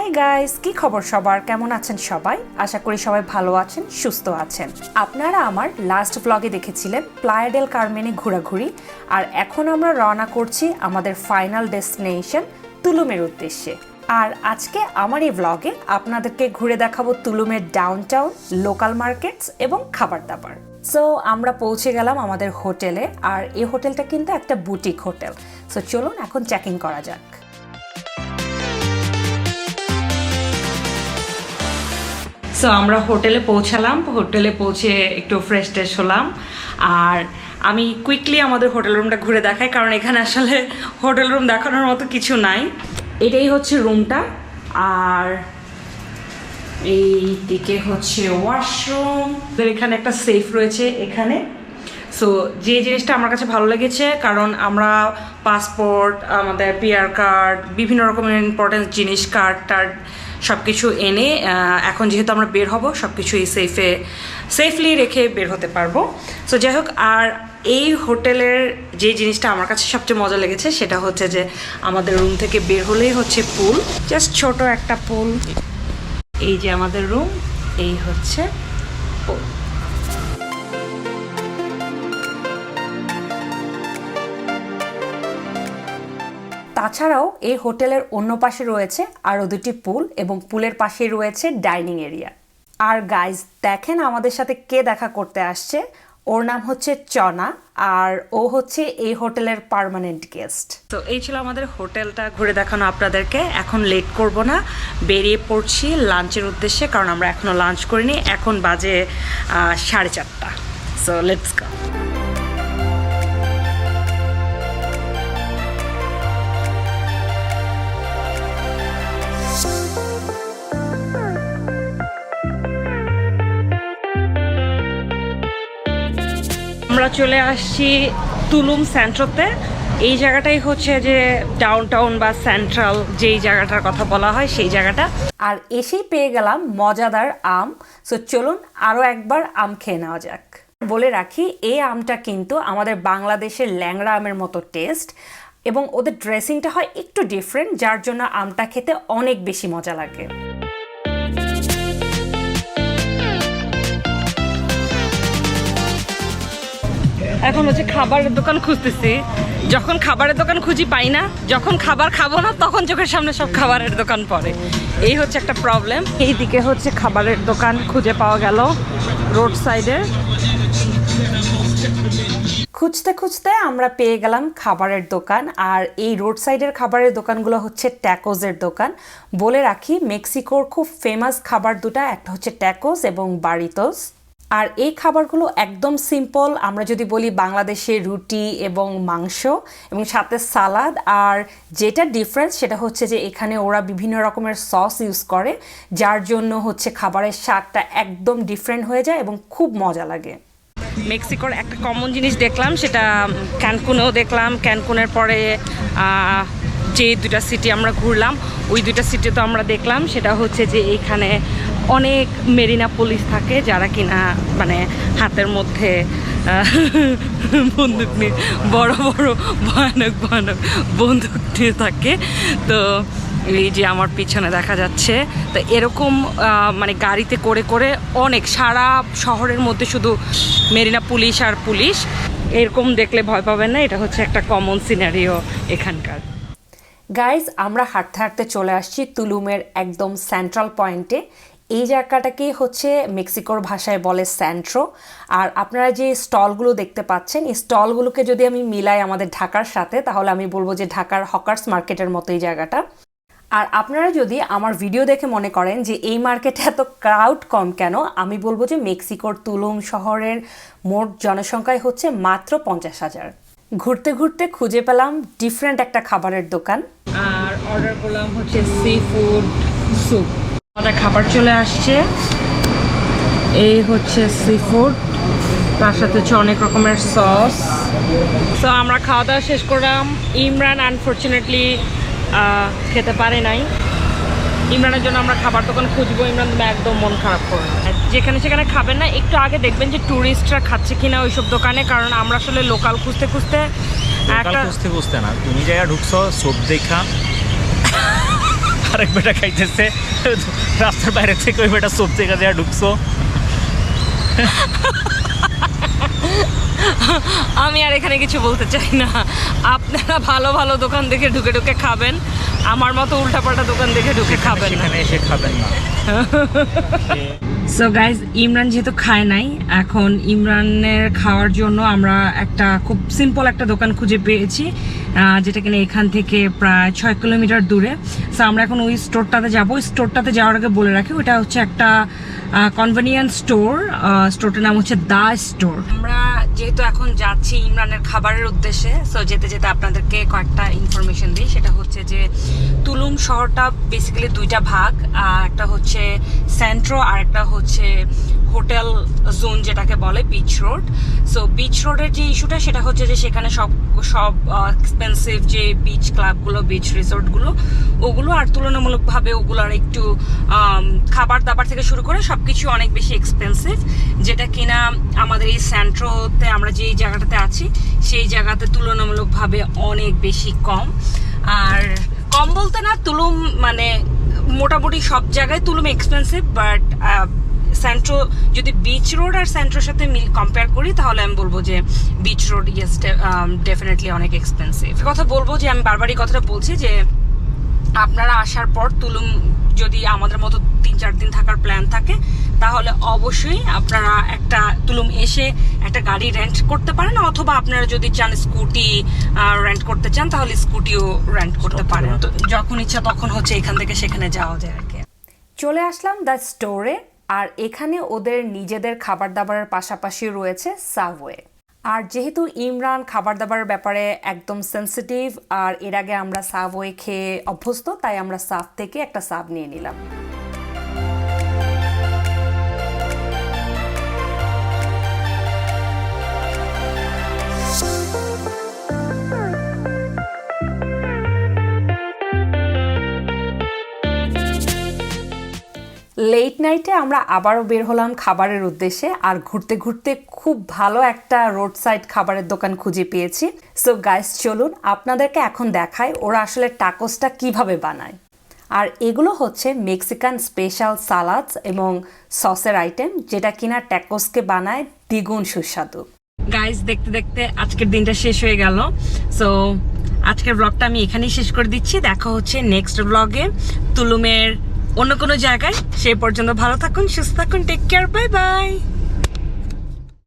Hi guys কি খবর সবার? কেমন আছেন সবাই? আশা করি সবাই ভালো আছেন, সুস্থ আছেন। আপনারা আমার লাস্ট ব্লগে দেখেছিলেন প্লায়াডেল কারমেনে ঘোরাঘুরি, আর এখন আমরা রওনা করছি আমাদের ফাইনাল ডেস্টিনেশন তুলুমের উদ্দেশ্যে। আর আজকে আমার এই ব্লগে আপনাদেরকে ঘুরে দেখাবো তুলুমের ডাউনটাউন লোকাল মার্কেটস এবং খাবার দাবার সো আমরা পৌঁছে গেলাম আমাদের হোটেলে, আর এই হোটেলটা কিন্তু একটা বুটিক হোটেল। সো চলুন এখন চেকিং করা যাক। সো আমরা হোটেলে পৌঁছালাম, হোটেলে পৌঁছে একটু ফ্রেশ ট্রেশ হলাম। আর আমি কুইকলি আমাদের হোটেল রুমটা ঘুরে দেখাই, কারণ এখানে আসলে হোটেল রুম দেখানোর মতো কিছু নাই। এটাই হচ্ছে রুমটা আর এই দিকে হচ্ছে ওয়াশরুম এখানে একটা সেফ রয়েছে, এখানে। সো যে জিনিসটা আমার কাছে ভালো লেগেছে, কারণ আমরা পাসপোর্ট আমাদের পিআর কার্ড বিভিন্ন রকমের ইম্পর্টেন্ট জিনিস কার্ড টার্ড সব কিছু এনে এখন যেহেতু আমরা বের হব সব কিছু এই সেফে সেফলি রেখে বের হতে পারব সো যাই হোক, আর এই হোটেলের যে জিনিসটা আমার কাছে সবচেয়ে মজা লেগেছে, সেটা হচ্ছে যে আমাদের রুম থেকে বের হলেই হচ্ছে পুল জাস্ট ছোট একটা পুল এই যে আমাদের রুম এই হচ্ছে pool। তাছাড়াও এই হোটেলের অন্য পাশে রয়েছে আরও দুটি পুল এবং পুলের পাশে রয়েছে ডাইনিং এরিয়া। আর গাইজ, দেখেন আমাদের সাথে কে দেখা করতে আসছে। ওর নাম হচ্ছে চনা আর ও হচ্ছে এই হোটেলের পার্মানেন্ট গেস্ট। তো এই ছিল আমাদের হোটেলটা ঘুরে দেখানো আপনাদেরকে। এখন লেট করব না, বেরিয়ে পড়ছি লাঞ্চের উদ্দেশ্যে, কারণ আমরা এখনও লাঞ্চ করিনি। এখন বাজে সাড়ে চারটা। সো লেটস গো আমরা চলে আসছি তুলুম সেন্ট্রোতে। এই জায়গাটাই হচ্ছে যে ডাউন টাউন বা সেন্ট্রাল যেই জায়গাটার কথা বলা হয় সেই জায়গাটা। আর এসেই পেয়ে গেলাম মজাদার আম। সো চলুন আরও একবার আম খেয়ে নেওয়া যাক। বলে রাখি, এই আমটা কিন্তু আমাদের বাংলাদেশের ল্যাংড়া আমের মতো টেস্ট এবং ওদের ড্রেসিংটা হয় একটু ডিফারেন্ট যার জন্য আমটা খেতে অনেক বেশি মজা লাগে। এখন হচ্ছে খাবারের দোকান খুঁজতেছি। যখন খাবারের দোকান খুঁজি পাই না, যখন খাবার খাব না, তখন চোখের সামনে সব খাবারের দোকান পড়ে। এই হচ্ছে একটা প্রবলেম এই দিকে হচ্ছে খাবারের দোকান খুঁজে পাওয়া গেল রোড সাইডে। খুঁজতে খুঁজতে আমরা পেয়ে গেলাম খাবারের দোকান, আর এই রোড সাইডের খাবারের দোকানগুলো হচ্ছে ট্যাকোজের দোকান। বলে রাখি, মেক্সিকোর খুব ফেমাস খাবার দুটা, একটা হচ্ছে ট্যাকোস এবং বারিতোস। আর এই খাবারগুলো একদম সিম্পল আমরা যদি বলি বাংলাদেশে রুটি এবং মাংস এবং সাথে সালাদ, আর যেটা ডিফারেন্স সেটা হচ্ছে যে এখানে ওরা বিভিন্ন রকমের সস ইউজ করে, যার জন্য হচ্ছে খাবারের স্বাদটা একদম ডিফারেন্ট হয়ে যায় এবং খুব মজা লাগে। মেক্সিকোর একটা কমন জিনিস দেখলাম, সেটা ক্যানকুনেও দেখলাম। ক্যানকুনের পরে যে দুটা সিটি আমরা ঘুরলাম, ওই দুটা সিটি তো আমরা দেখলাম, সেটা হচ্ছে যে এখানে অনেক মেরিনা পুলিশ থাকে যারা কিনা মানে হাতের মধ্যে বন্দুক নিয়ে, বড় বড়, ভয়ানক ভয়ানক বন্দুক নিয়ে থাকে। তো এই যে আমার পিছনে দেখা যাচ্ছে, তো এরকম মানে গাড়িতে করে করে অনেক সারা শহরের মধ্যে শুধু মেরিনা পুলিশ আর পুলিশ। এরকম দেখলে ভয় পাবেন না, এটা হচ্ছে একটা কমন সিনারিও এখানকার। গাইজ আমরা হাঁটতে হাঁটতে চলে আসছি তুলুমের একদম সেন্ট্রাল পয়েন্টে এই জায়গাটাকেই হচ্ছে মেক্সিকোর ভাষায় বলে স্যান্ট্রো আর আপনারা যে স্টলগুলো দেখতে পাচ্ছেন, এই স্টলগুলোকে যদি আমি মিলাই আমাদের ঢাকার সাথে, তাহলে আমি বলব যে ঢাকার হকার্স মার্কেটের মতো এই জায়গাটা। আর আপনারা যদি আমার ভিডিও দেখে মনে করেন যে এই মার্কেটে এত ক্রাউড কম কেন, আমি বলব যে মেক্সিকোর তুলুম শহরের মোট জনসংখ্যাই হচ্ছে মাত্র পঞ্চাশ হাজার। ঘুরতে ঘুরতে খুঁজে পেলাম ডিফারেন্ট একটা খাবারের দোকান। আর অর্ডার করলাম হচ্ছে সি ফুড স্যুপ আমাদের খাবার চলে আসছে। এই হচ্ছে সি ফুড তার সাথে হচ্ছে অনেক রকমের সস তো আমরা খাওয়া দাওয়া শেষ করলাম। ইমরান আনফর্চুনেটলি খেতে পারে নাই। ইমরানের জন্য আমরা খাবার দোকান খুঁজবো। ইমরান তুমি একদম মন খারাপ করবে যেখানে সেখানে খাবেন না একটু আগে দেখবেন যে ট্যুরিস্টরা খাচ্ছে কিনা ওইসব দোকানে কারণ আমরা আসলে লোকাল খুঁজতে খুঁজতে একটা খুঁজতে খুঁজতে না। তুমি জায়গা ঢুকছো সোপ দেখা আরেক বেটা খাইতেছে। রাস্তার বাইরে থেকে ওই বেটা সবজি কাজে ঢুকছো। আমি আর এখানে কিছু বলতে চাই না। আপনারা ভালো ভালো দোকান দেখে ঢুকে ঢুকে খাবেন। আমার মতো উল্টাপাল্টা দোকান দেখে ঢুকে খাবেন না। এসে খাবেন না। সো গাইজ ইমরান যেহেতু খায় নাই, এখন ইমরানের খাওয়ার জন্য আমরা একটা খুব সিম্পল একটা দোকান খুঁজে পেয়েছি যেটা কিনা এখান থেকে প্রায় ছয় কিলোমিটার দূরে। সো আমরা এখন ওই স্টোরটাতে যাব। ওই স্টোরটাতে যাওয়ার আগে বলে রাখি, ওটা হচ্ছে একটা কনভেনিয়েন্স স্টোর স্টোরটার নাম হচ্ছে দা স্টোর আমরা যেহেতু এখন যাচ্ছি ইমরানের খাবারের উদ্দেশ্যে সো যেতে যেতে আপনাদেরকে কয়েকটা ইনফরমেশন দিই। সেটা হচ্ছে যে, তুলুম শহরটা বেসিক্যালি দুইটা ভাগ একটা হচ্ছে সেন্ট্রো আর একটা হচ্ছে হোটেল জোন যেটাকে বলে বিচ রোড সো বিচ রোডের যে ইস্যুটা সেটা হচ্ছে যে সেখানে সব সব এক্সপেন্সিভ যে বিচ ক্লাবগুলো বিচ রিসোর্টগুলো ওগুলো আর তুলনামূলকভাবে ওগুলোর একটু খাবার দাবার থেকে শুরু করে সব কিছু অনেক বেশি এক্সপেন্সিভ যেটা কিনা আমাদের এই সেন্ট্রোতে আমরা যেই জায়গাটাতে আছি, সেই জায়গাতে তুলনামূলকভাবে অনেক বেশি কম। আর কম বলতে না, তুলুম মানে মোটামুটি সব জায়গায় তুলুম এক্সপেন্সিভ বাট সেন্ট্রো যদি বিচ রোড আর সেন্ট্রোর সাথে মিল কম্পেয়ার করি তাহলে আমি বলব যে বিচ রোড ইয়েস ডেফিনেটলি অনেক এক্সপেন্সিভ কথা বলব যে আমি বারবারই কথাটা বলছি যে আপনারা আসার পর তুলুম যদি আমাদের মতো তিন চার দিন থাকার প্ল্যান থাকে তাহলে অবশ্যই আপনারা একটা তুলুম এসে একটা গাড়ি রেন্ট করতে পারেন অথবা আপনারা যদি চান স্কুটি রেন্ট করতে চান তাহলে স্কুটিও রেন্ট করতে পারেন। তো যখন ইচ্ছা তখন হচ্ছে এখান থেকে সেখানে যাওয়া যায় আর কি। চলে আসলাম দ্য স্টোরে আর এখানে ওদের নিজেদের খাবার দাবারের পাশাপাশি রয়েছে সাবওয়ে আর যেহেতু ইমরান খাবার দাবারের ব্যাপারে একদম সেন্সিটিভ আর এর আগে আমরা সাবওয়ে খেয়ে অভ্যস্ত, তাই আমরা সাব থেকে একটা সাব নিয়ে নিলাম। লেট নাইটে আমরা আবারও বের হলাম খাবারের উদ্দেশ্যে আর ঘুরতে ঘুরতে খুব ভালো একটা রোড সাইড খাবারের দোকান খুঁজে পেয়েছি। সো গাইস চলুন আপনাদেরকে এখন দেখায় ওরা আসলে টাকোসটা কীভাবে বানায়। আর এগুলো হচ্ছে মেক্সিকান স্পেশাল সালাদস এবং সসের আইটেম যেটা কিনা ট্যাকোসকে বানায় দ্বিগুণ সুস্বাদু। গাইস দেখতে দেখতে আজকের দিনটা শেষ হয়ে গেল। সো আজকের ব্লগটা আমি এখানেই শেষ করে দিচ্ছি। দেখা হচ্ছে নেক্সট ব্লগে তুলুমের অন্য কোনো জায়গায় সেই পর্যন্ত ভালো থাকুন সুস্থ থাকুন টেক কেয়ার বাই বাই